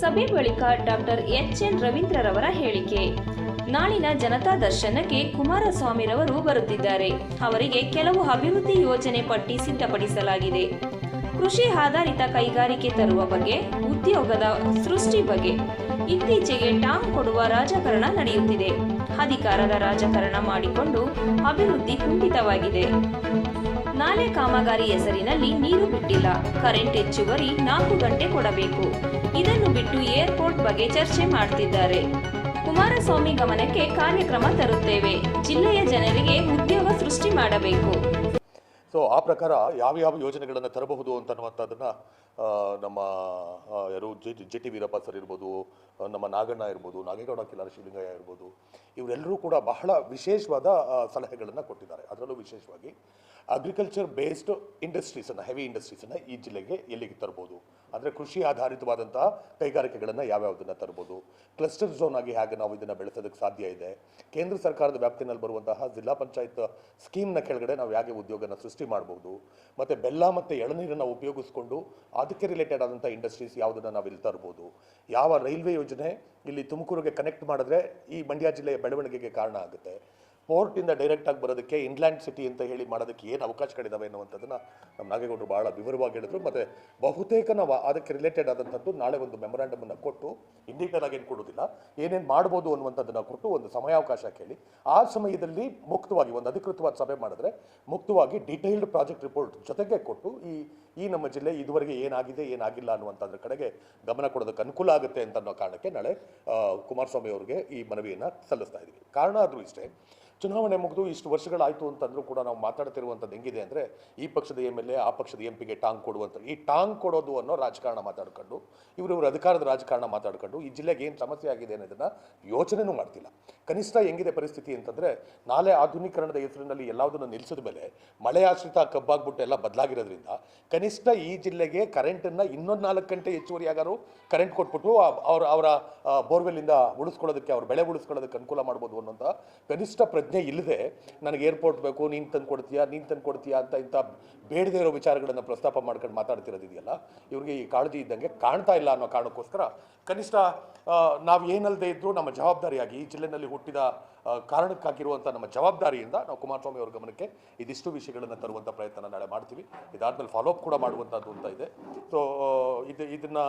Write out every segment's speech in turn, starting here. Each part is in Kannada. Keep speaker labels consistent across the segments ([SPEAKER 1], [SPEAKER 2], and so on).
[SPEAKER 1] ಸಭೆ ಬಳಿಕ ಡಾಕ್ಟರ್ ಎಚ್ ಎನ್ ರವೀಂದ್ರರವರ ಹೇಳಿಕೆ. ನಾಳಿನ ಜನತಾ ದರ್ಶನಕ್ಕೆ ಕುಮಾರಸ್ವಾಮಿ ರವರು ಬರುತ್ತಿದ್ದಾರೆ. ಅವರಿಗೆ ಕೆಲವು ಅಭಿವೃದ್ಧಿ ಯೋಜನೆ ಪಟ್ಟಿ ಸಿದ್ಧಪಡಿಸಲಾಗಿದೆ. ಕೃಷಿ ಆಧಾರಿತ ಕೈಗಾರಿಕೆ ತರುವ ಬಗ್ಗೆ, ಉದ್ಯೋಗದ ಸೃಷ್ಟಿ ಬಗ್ಗೆ ಇತ್ತೀಚೆಗೆ ಟಾಂಗ್ ಕೊಡುವ ರಾಜಕಾರಣ ನಡೆಯುತ್ತಿದೆ. ಅಧಿಕಾರದ ರಾಜಕಾರಣ ಮಾಡಿಕೊಂಡು ಅಭಿವೃದ್ಧಿ ಕುಂಠಿತವಾಗಿದೆ. ನಾಲೆ ಕಾಮಗಾರಿ ಹೆಸರಿನಲ್ಲಿ ನೀರು ಬಿಟ್ಟಿಲ್ಲ. ಕರೆಂಟ್ ಹೆಚ್ಚುವರಿ ನಾಲ್ಕು ಗಂಟೆ ಕೊಡಬೇಕು. ಬಗ್ಗೆ ಚರ್ಚೆ ಮಾಡ್ತಿದ್ದಾರೆ. ಕುಮಾರಸ್ವಾಮಿ ಗಮನಕ್ಕೆ ಕಾರ್ಯಕ್ರಮ ತರುತ್ತೇವೆ. ಜಿಲ್ಲೆಯ ಜನರಿಗೆ ಉದ್ಯೋಗ ಸೃಷ್ಟಿ ಮಾಡಬೇಕು.
[SPEAKER 2] ಸೊ ಆ ಪ್ರಕಾರ ಯಾವ ಯೋಜನೆಗಳನ್ನು ತರಬಹುದು ಅಂತನ್ನುವಂಥದ್ದನ್ನು ನಮ್ಮ ಯಾರು J J T Veerappa sir ಇರ್ಬೋದು ನಮ್ಮ ನಾಗಣ್ಣ ಇರ್ಬೋದು, ನಾಗೇಗೌಡ ಕಿಲಾರ ಶಿವಲಿಂಗಯ್ಯ ಇರ್ಬೋದು, ಇವರೆಲ್ಲರೂ ಕೂಡ ಬಹಳ ವಿಶೇಷವಾದ ಸಲಹೆಗಳನ್ನು ಕೊಟ್ಟಿದ್ದಾರೆ. ಅದರಲ್ಲೂ ವಿಶೇಷವಾಗಿ ಅಗ್ರಿಕಲ್ಚರ್ ಬೇಸ್ಡ್ ಇಂಡಸ್ಟ್ರೀಸನ್ನು, ಹೆವಿ ಇಂಡಸ್ಟ್ರೀಸನ್ನು ಈ ಜಿಲ್ಲೆಗೆ ಎಲ್ಲಿಗೆ ತರ್ಬೋದು? ಅಂದರೆ ಕೃಷಿ ಆಧಾರಿತವಾದಂತಹ ಕೈಗಾರಿಕೆಗಳನ್ನು ಯಾವ್ಯಾವುದನ್ನು ತರ್ಬೋದು? ಕ್ಲಸ್ಟರ್ ಝೋನ್ ಆಗಿ ಹೇಗೆ ನಾವು ಇದನ್ನು ಬೆಳೆಸೋದಕ್ಕೆ ಸಾಧ್ಯ ಇದೆ? ಕೇಂದ್ರ ಸರ್ಕಾರದ ವ್ಯಾಪ್ತಿನಲ್ಲಿ ಬರುವಂತಹ ಜಿಲ್ಲಾ ಪಂಚಾಯತ್ ಸ್ಕೀಮ್ನ ಕೆಳಗಡೆ ನಾವು ಹೇಗೆ ಉದ್ಯೋಗನ ಸೃಷ್ಟಿ ಮಾಡ್ಬೋದು? ಮತ್ತು ಬೆಲ್ಲ ಮತ್ತು ಎಳನೀರನ್ನು ಉಪಯೋಗಿಸ್ಕೊಂಡು ಅದಕ್ಕೆ ರಿಲೇಟೆಡ್ ಆದಂಥ ಇಂಡಸ್ಟ್ರೀಸ್ ಯಾವುದನ್ನು ನಾವು ಇಲ್ಲಿ ತರ್ಬೋದು? ಯಾವ ರೈಲ್ವೆ ಯೋಜನೆ ಇಲ್ಲಿ ತುಮಕೂರಿಗೆ ಕನೆಕ್ಟ್ ಮಾಡಿದ್ರೆ ಈ ಮಂಡ್ಯ ಜಿಲ್ಲೆಯ ಬೆಳವಣಿಗೆಗೆ ಕಾರಣ ಆಗುತ್ತೆ? ಪೋರ್ಟಿಂದ ಡೈರೆಕ್ಟಾಗಿ ಬರೋದಕ್ಕೆ ಇನ್ಲ್ಯಾಂಡ್ ಸಿಟಿ ಅಂತ ಹೇಳಿ ಮಾಡೋದಕ್ಕೆ ಏನು ಅವಕಾಶಗಳಿದಾವೆ ಅನ್ನುವಂಥದ್ದನ್ನು ನಮ್ಮ ನಾಗೇಗೌಡರು ಭಾಳ ವಿವರವಾಗಿ ಹೇಳಿದ್ರು. ಮತ್ತು ಬಹುತೇಕ ನಾವು ಅದಕ್ಕೆ ರಿಲೇಟೆಡ್ ಆದಂಥದ್ದು ನಾಳೆ ಒಂದು ಮೆಮೊರಾಂಡಮನ್ನು ಕೊಟ್ಟು ಆಗಿ ಏನು ಕೊಡೋದಿಲ್ಲ, ಏನೇನು ಮಾಡ್ಬೋದು ಅನ್ನುವಂಥದ್ದನ್ನು ಕೊಟ್ಟು ಒಂದು ಸಮಯಾವಕಾಶ ಕೇಳಿ. ಆ ಸಮಯದಲ್ಲಿ ಮುಕ್ತವಾಗಿ ಒಂದು ಅಧಿಕೃತವಾದ ಸಭೆ ಮಾಡಿದ್ರೆ ಮುಕ್ತವಾಗಿ ಡೀಟೈಲ್ಡ್ ಪ್ರಾಜೆಕ್ಟ್ ರಿಪೋರ್ಟ್ ಜೊತೆಗೆ ಕೊಟ್ಟು ಈ ಈ ನಮ್ಮ ಜಿಲ್ಲೆ ಇದುವರೆಗೆ ಏನಾಗಿದೆ, ಏನಾಗಿಲ್ಲ ಅನ್ನುವಂಥದ್ರ ಕಡೆಗೆ ಗಮನ ಕೊಡೋದಕ್ಕೆ ಅನುಕೂಲ ಆಗುತ್ತೆ ಅಂತ ಅನ್ನೋ ಕಾರಣಕ್ಕೆ ನಾಳೆ ಕುಮಾರಸ್ವಾಮಿ ಅವರಿಗೆ ಈ ಮನವಿಯನ್ನು ಸಲ್ಲಿಸ್ತಾ ಇದ್ದೀವಿ ಕಾರಣ ಆದರೂ ಇಷ್ಟೇ ಚುನಾವಣೆ ಮುಗಿದು ಇಷ್ಟು ವರ್ಷಗಳಾಯಿತು ಅಂತಂದ್ರೂ ಕೂಡ ನಾವು ಮಾತಾಡ್ತಿರುವಂಥದ್ದು ಹೆಂಗಿದೆ ಅಂದರೆ ಈ ಪಕ್ಷದ ಎಂ ಎಲ್ ಎ ಆ ಪಕ್ಷದ ಎಂ ಪಿಗೆ ಟಾಂಗ್ ಕೊಡುವಂಥ ಈ ಟಾಂಗ್ ಕೊಡೋದು ಅನ್ನೋ ರಾಜಕಾರಣ ಮಾತಾಡ್ಕೊಂಡು, ಇವರು ಇವ್ರ ಅಧಿಕಾರದ ರಾಜಕಾರಣ ಮಾತಾಡ್ಕೊಂಡು ಈ ಜಿಲ್ಲೆಗೆ ಏನು ಸಮಸ್ಯೆ ಆಗಿದೆ ಅನ್ನೋದನ್ನು ಯೋಚನೆನೂ ಮಾಡ್ತಿಲ್ಲ. ಕನಿಷ್ಠ ಹೆಂಗಿದೆ ಪರಿಸ್ಥಿತಿ ಅಂತಂದರೆ ನಾಳೆ ಆಧುನೀಕರಣದ ಹೆಸರಿನಲ್ಲಿ ಎಲ್ಲದನ್ನು ನಿಲ್ಲಿಸಿದ ಮೇಲೆ ಮಳೆ ಕಬ್ಬಾಗ್ಬಿಟ್ಟು ಎಲ್ಲ ಬದಲಾಗಿರೋದ್ರಿಂದ ಕನಿಷ್ಠ ಈ ಜಿಲ್ಲೆಗೆ ಕರೆಂಟನ್ನು ಇನ್ನೊಂದು ನಾಲ್ಕು ಗಂಟೆ ಹೆಚ್ಚುವರಿ ಆಗಾರು ಕರೆಂಟ್ ಕೊಟ್ಬಿಟ್ಟು ಅವ್ರ, ಅವರ ಬೋರ್ವೆಲ್ಲಿಂದ ಉಳಿಸ್ಕೊಳ್ಳೋದಕ್ಕೆ ಅವ್ರ ಬೆಳೆ ಉಳಿಸ್ಕೊಳ್ಳೋದಕ್ಕೆ ಅನುಕೂಲ ಮಾಡ್ಬೋದು ಅನ್ನೋಂಥ ಕನಿಷ್ಠ ಪ್ರಜ್ಞೆ ಇಲ್ಲದೆ ನನಗೆ ಏರ್ಪೋರ್ಟ್ ಬೇಕು, ನೀನು ತಂದು ಕೊಡ್ತೀಯಾ, ನೀನು ತಂದು ಕೊಡ್ತೀಯಾ ಅಂತ ಇಂಥ ಬೇಡದೇ ಇರೋ ವಿಚಾರಗಳನ್ನು ಪ್ರಸ್ತಾಪ ಮಾಡ್ಕೊಂಡು ಮಾತಾಡ್ತಿರೋದಿದೆಯಲ್ಲ, ಇವ್ರಿಗೆ ಈ ಕಾಳಜಿ ಇದ್ದಂಗೆ ಕಾಣ್ತಾ ಇಲ್ಲ ಅನ್ನೋ ಕಾರಣಕ್ಕೋಸ್ಕರ ಕನಿಷ್ಠ ನಾವು ಏನಲ್ಲದೆ ಇದ್ದರೂ ನಮ್ಮ ಜವಾಬ್ದಾರಿಯಾಗಿ ಈ ಜಿಲ್ಲೆನಲ್ಲಿ ಹುಟ್ಟಿದ ಕಾರಣಕ್ಕಾಗಿರುವಂಥ ನಮ್ಮ ಜವಾಬ್ದಾರಿಯಿಂದ ನಾವು ಕುಮಾರಸ್ವಾಮಿ ಅವರ ಗಮನಕ್ಕೆ ಇದಿಷ್ಟು ವಿಷಯಗಳನ್ನು ತರುವಂಥ ಪ್ರಯತ್ನ ನಾಳೆ ಮಾಡ್ತೀವಿ. ಇದಾದಮೇಲೆ ಫಾಲೋಅಪ್ ಕೂಡ ಮಾಡುವಂಥದ್ದು ಅಂತ ಇದೆ. ಸೊ ಇದು, ಇದನ್ನು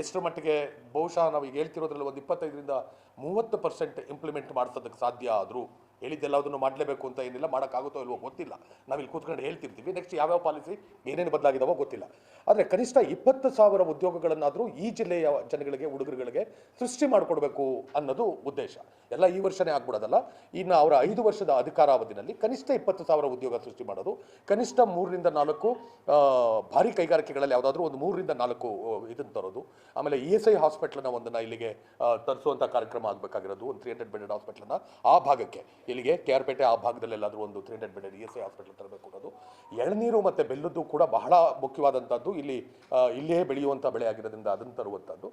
[SPEAKER 2] ಎಷ್ಟರ ಮಟ್ಟಿಗೆ ಬಹುಶಃ ನಾವು ಈಗ ಹೇಳ್ತಿರೋದ್ರಲ್ಲಿ ಒಂದು ಇಪ್ಪತ್ತೈದರಿಂದ ಮೂವತ್ತು ಪರ್ಸೆಂಟ್ ಇಂಪ್ಲಿಮೆಂಟ್ ಮಾಡಿಸೋದಕ್ಕೆ ಸಾಧ್ಯ ಆದರೂ ಹೇಳಿದ್ದೆಲ್ಲದನ್ನು ಮಾಡಲೇಬೇಕು ಅಂತ ಏನಿಲ್ಲ, ಮಾಡೋಕ್ಕಾಗುತ್ತೋ ಇಲ್ವೋ ಗೊತ್ತಿಲ್ಲ. ನಾವಿಲ್ಲಿ ಕೂತ್ಕೊಂಡು ಹೇಳ್ತಿರ್ತೀವಿ. ನೆಕ್ಸ್ಟ್ ಯಾವ್ಯಾವ ಪಾಲಿಸಿ ಏನೇನು ಬದಲಾಗಿದಾವೋ ಗೊತ್ತಿಲ್ಲ. ಆದರೆ ಕನಿಷ್ಠ ಇಪ್ಪತ್ತು ಸಾವಿರ ಉದ್ಯೋಗಗಳನ್ನಾದರೂ ಈ ಜಿಲ್ಲೆಯ ಜನಗಳಿಗೆ, ಹುಡುಗರುಗಳಿಗೆ ಸೃಷ್ಟಿ ಮಾಡಿಕೊಡ್ಬೇಕು ಅನ್ನೋದು ಉದ್ದೇಶ. ಎಲ್ಲ ಈ ವರ್ಷನೇ ಆಗ್ಬಿಡೋದಲ್ಲ. ಇನ್ನು ಅವರ ಐದು ವರ್ಷದ ಅಧಿಕಾರಾವಧಿನಲ್ಲಿ ಕನಿಷ್ಠ ಇಪ್ಪತ್ತು ಸಾವಿರ ಉದ್ಯೋಗ ಸೃಷ್ಟಿ ಮಾಡೋದು. ಕನಿಷ್ಠ ಮೂರರಿಂದ ನಾಲ್ಕು ಭಾರಿ ಕೈಗಾರಿಕೆಗಳಲ್ಲಿ ಯಾವುದಾದ್ರೂ ಒಂದು ಮೂರರಿಂದ ನಾಲ್ಕು ಇದನ್ನು ತರೋದು. ಆಮೇಲೆ ಇ ಎಸ್ ಐ ಹಾಸ್ಪಿಟ್ಲನ್ನ ಒಂದನ್ನು ಇಲ್ಲಿಗೆ ತರಿಸುವಂಥ ಕಾರ್ಯಕ್ರಮ ಆಗಬೇಕಾಗಿರೋದು, ಒಂದು ತ್ರೀ ಹಂಡ್ರೆಡ್ ಬೆಡೆಡ್ ಹಾಸ್ಪಿಟ್ಲನ್ನ ಆ ಭಾಗಕ್ಕೆ. ಇಲ್ಲಿಗೆ ಕೆ ಆರ್ ಪೇಟೆ ಆ ಭಾಗದಲ್ಲೆಲ್ಲಾದರೂ ಒಂದು three hundred bedded E S I hospital ತರಬೇಕು ಅನ್ನೋದು. ಎಳನೀರು ಮತ್ತು ಬೆಲ್ಲದ್ದು ಕೂಡ ಬಹಳ ಮುಖ್ಯವಾದಂಥದ್ದು. ಇಲ್ಲಿ ಇಲ್ಲಿಯೇ ಇಲ್ಲೇ ಬೆಳೆಯುವಂಥ ಬೆಳೆ ಆಗಿರೋದ್ರಿಂದ ಅದನ್ನು ತರುವಂಥದ್ದು.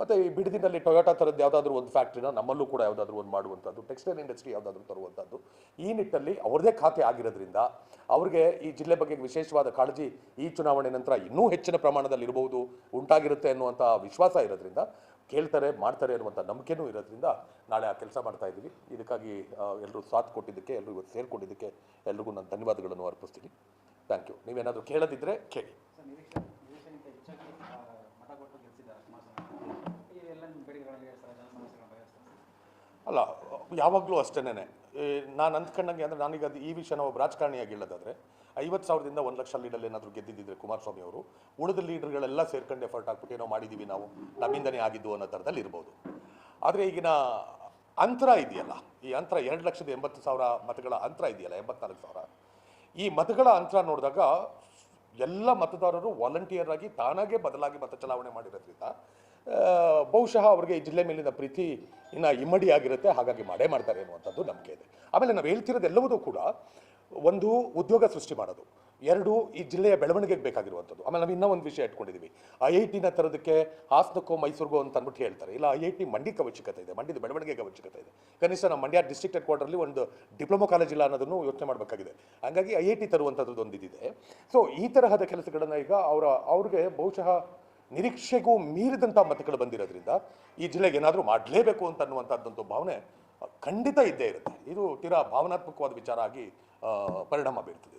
[SPEAKER 2] ಮತ್ತು ಈ ಬಿಡದಿನಲ್ಲಿ ಟೊಯೋಟಾ ಥರದ್ದು ಯಾವುದಾದ್ರೂ ಒಂದು ಫ್ಯಾಕ್ಟ್ರಿನ ನಮ್ಮಲ್ಲೂ ಕೂಡ ಯಾವುದಾದ್ರೂ ಒಂದು ಮಾಡುವಂಥದ್ದು. ಟೆಕ್ಸ್ಟೈಲ್ ಇಂಡಸ್ಟ್ರಿ ಯಾವುದಾದ್ರೂ ತರುವಂಥದ್ದು. ಈ ನಿಟ್ಟಲ್ಲಿ ಅವ್ರದ್ದೇ ಖಾತೆ ಆಗಿರೋದ್ರಿಂದ ಅವ್ರಿಗೆ ಈ ಜಿಲ್ಲೆ ಬಗ್ಗೆ ವಿಶೇಷವಾದ ಕಾಳಜಿ ಈ ಚುನಾವಣೆ ನಂತರ ಇನ್ನೂ ಹೆಚ್ಚಿನ ಪ್ರಮಾಣದಲ್ಲಿ ಇರಬಹುದು ಉಂಟಾಗಿರುತ್ತೆ ಅನ್ನುವಂಥ ವಿಶ್ವಾಸ ಇರೋದ್ರಿಂದ ಕೇಳ್ತಾರೆ ಮಾಡ್ತಾರೆ ಅನ್ನುವಂಥ ನಂಬಿಕೆನೂ ಇರೋದ್ರಿಂದ ನಾಳೆ ಆ ಕೆಲಸ ಮಾಡ್ತಾ ಇದ್ದೀವಿ. ಇದಕ್ಕಾಗಿ ಎಲ್ಲರೂ ಸಾಥ್ ಕೊಟ್ಟಿದ್ದಕ್ಕೆ ಎಲ್ಲರೂ ಇವತ್ತು ಸೇರ್ಕೊಂಡಿದ್ದಕ್ಕೆ ಎಲ್ರಿಗೂ ನಾನು ಧನ್ಯವಾದಗಳನ್ನು ಅರ್ಪಿಸ್ತೀನಿ. Thank you. ನೀವೇನಾದರೂ ಕೇಳದಿದ್ದರೆ ಕೇಳಿ. ಅಲ್ಲ ಯಾವಾಗಲೂ ಅಷ್ಟೇನೆ ನಾನು ಅಂದ್ಕೊಂಡಂಗೆ ಅಂದರೆ ನನಗೆ ಅದು ಈ ವಿಷಯ ನಾವು ರಾಜಕಾರಣಿಯಾಗಿ ಹೇಳೋದಾದ್ರೆ ಐವತ್ತು ಸಾವಿರದಿಂದ ಒಂದು ಲಕ್ಷ ಲೀಡಲ್ಲಿ ಏನಾದರೂ ಗೆದ್ದಿದ್ದರೆ ಕುಮಾರಸ್ವಾಮಿ ಅವರು, ಉಳಿದ ಲೀಡರ್ಗಳೆಲ್ಲ ಸೇರ್ಕೊಂಡು ಎಫರ್ಟ್ ಹಾಕ್ಬಿಟ್ಟು ಏನೋ ಮಾಡಿದ್ದೀವಿ ನಾವು, ನಮ್ಮಿಂದನೇ ಆಗಿದ್ದು ಅನ್ನೋ ಥರದಲ್ಲಿ ಇರ್ಬೋದು. ಆದರೆ ಈಗಿನ ಅಂತರ ಇದೆಯಲ್ಲ, ಈ ಅಂತರ ಎರಡು ಲಕ್ಷದ ಎಂಬತ್ತು ಸಾವಿರ ಮತಗಳ ಅಂತರ ಇದೆಯಲ್ಲ, ಎಂಬತ್ನಾಲ್ಕು ಸಾವಿರ, ಈ ಮತಗಳ ಅಂತರ ನೋಡಿದಾಗ ಎಲ್ಲ ಮತದಾರರು ವಾಲಂಟಿಯರ್ ಆಗಿ ತಾನಾಗೆ ಬದಲಾಗಿ ಮತ ಚಲಾವಣೆ ಮಾಡಿರೋದ್ರಿಂದ ಬಹುಶಃ ಅವ್ರಿಗೆ ಈ ಜಿಲ್ಲೆ ಮೇಲಿನ ಪ್ರೀತಿ ಇನ್ನು ಇಮ್ಮಡಿ ಆಗಿರುತ್ತೆ, ಹಾಗಾಗಿ ಮಾಡೇ ಮಾಡ್ತಾರೆ ಅನ್ನುವಂಥದ್ದು ನಂಬಿಕೆ ಇದೆ. ಆಮೇಲೆ ನಾವು ಹೇಳ್ತಿರೋದು ಎಲ್ಲವೂ ಕೂಡ ಒಂದು ಉದ್ಯೋಗ ಸೃಷ್ಟಿ ಮಾಡೋದು. ಎರಡು ಈ ಜಿಲ್ಲೆಯ ಬೆಳವಣಿಗೆಗೆ ಬೇಕಾಗಿರುವಂಥದ್ದು. ಆಮೇಲೆ ನಾವು ಇನ್ನೂ ಒಂದು ವಿಷಯ ಇಟ್ಕೊಂಡಿದ್ದೀವಿ. ಐ ಐ ಟಿನ ತರೋದಕ್ಕೆ ಹಾಸನಕ್ಕೋ ಮೈಸೂರಿಗೋ ಅಂತ ಅಂದ್ಬಿಟ್ಟು ಹೇಳ್ತಾರೆ. ಇಲ್ಲ ಐ ಐ ಟಿ ಮಂಡಿಗೆ ಅವಶ್ಯಕತೆ ಇದೆ, ಮಂಡ್ಯದ ಬೆಳವಣಿಗೆಗೆ ಅವಶ್ಯಕತೆ ಇದೆ. ಕನಿಷ್ಠ ನಮ್ಮ ಮಂಡ್ಯ ಡಿಸ್ಟ್ರಿಕ್ಟ್ ಹೆಡ್ ಕ್ವಾರ್ಟರ್ಲಿ ಒಂದು ಡಿಪ್ಲೊಮಾ ಕಾಲೇಜ್ ಇಲ್ಲ ಅನ್ನೋದನ್ನು ಯೋಚನೆ ಮಾಡಬೇಕಾಗಿದೆ. ಹಾಗಾಗಿ ಐ ಐ ಟಿ ತರುವಂಥದ್ದು ಒಂದು ಸೊ ಈ ತರಹದ ಕೆಲಸಗಳನ್ನು ಈಗ ಅವರ, ಅವ್ರಿಗೆ ಬಹುಶಃ ನಿರೀಕ್ಷೆಗೂ ಮೀರಿದಂಥ ಮತಗಳು ಬಂದಿರೋದ್ರಿಂದ ಈ ಜಿಲ್ಲೆಗೆ ಏನಾದರೂ ಮಾಡಲೇಬೇಕು ಅಂತ ಅನ್ನುವಂಥದ್ದೊಂದು ಭಾವನೆ ಖಂಡಿತ ಇದ್ದೇ ಇರುತ್ತೆ. ಇದು ತೀರಾ ಭಾವನಾತ್ಮಕವಾದ ವಿಚಾರ ಆಗಿ ಪರಿಣಾಮ ಬೀರ್ತದೆ.